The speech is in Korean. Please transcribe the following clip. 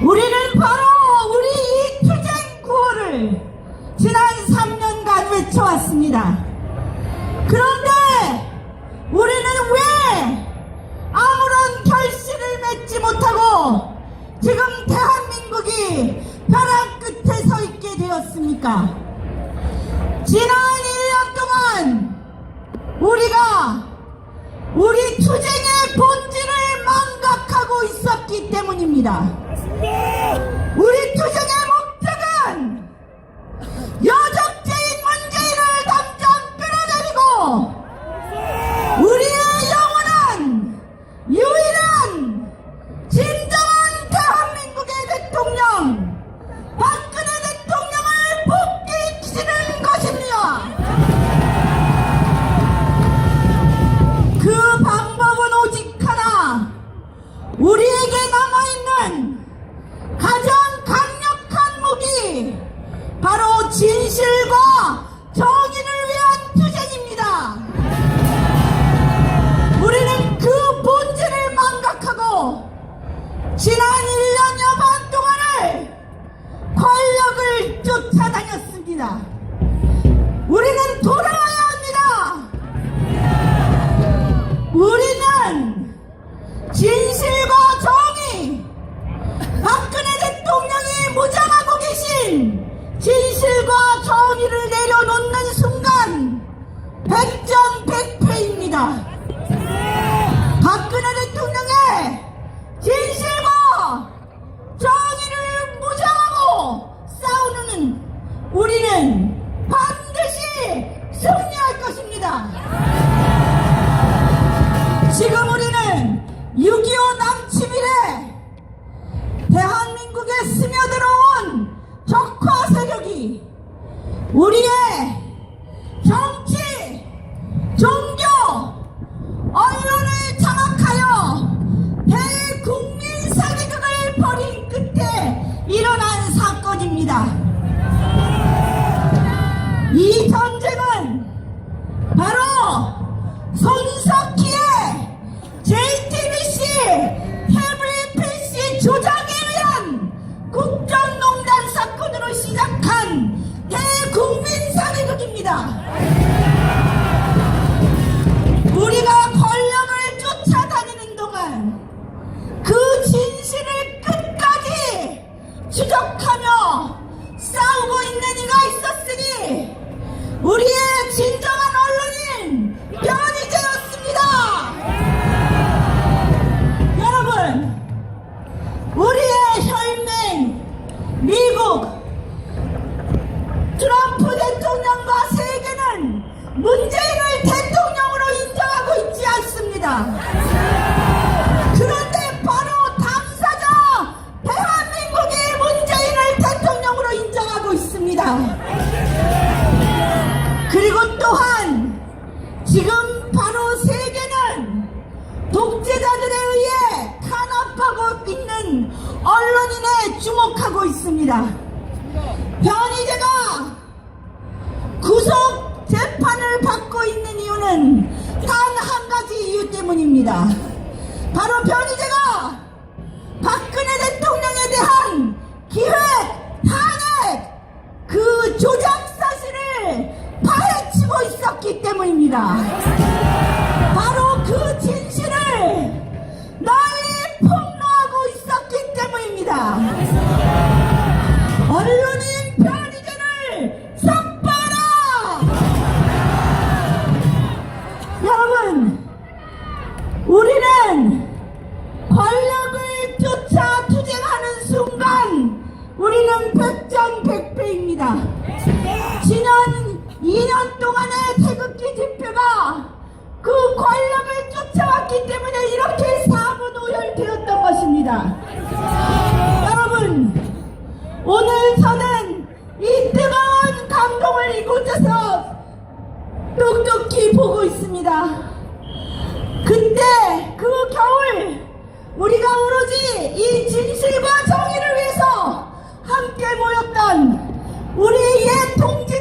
우리는 바로 우리 이 투쟁 구호를 지난 3년간 외쳐왔습니다. 그런데 우리는 왜 아무런 결실을 맺지 못하고 지금 대한민국이 벼랑 끝에 서 있게 되었습니까? 지난 1년 동안 우리가 우리 투쟁의 본질을 망각하고 있었기 때문입니다. 우리 투쟁의 지난 1년여 반 동안을 권력을 쫓아다녔습니다. 우리는 돌아와야 합니다. 우리는 진실과 정의, 박근혜 대통령이 무장하고 계신 진실과 정의를 내려놓는 순간 백전백패입니다. 우리의 미국 트럼프 대통령과 세계는 문재인을 대통령으로 인정하고 있지 않습니다. 주목하고 있습니다. 변희재가 구속 재판을 받고 있는 이유는 단 한 가지 이유 때문입니다. 바로 변희재가 박근혜 대통령에 대한 기획, 탄핵, 그 조작 사실을 파헤치고 있었기 때문입니다. 바로 그 진 편의점을 삭발하라! 여러분, 우리는 권력을 쫓아 투쟁하는 순간 우리는 백전백패입니다. 지난 2년 동안의 태극기 집회가 그 권력을 속히 보고 있습니다. 근데 그 겨울 우리가 오로지 이 진실과 정의를 위해서 함께 모였던 우리의 통지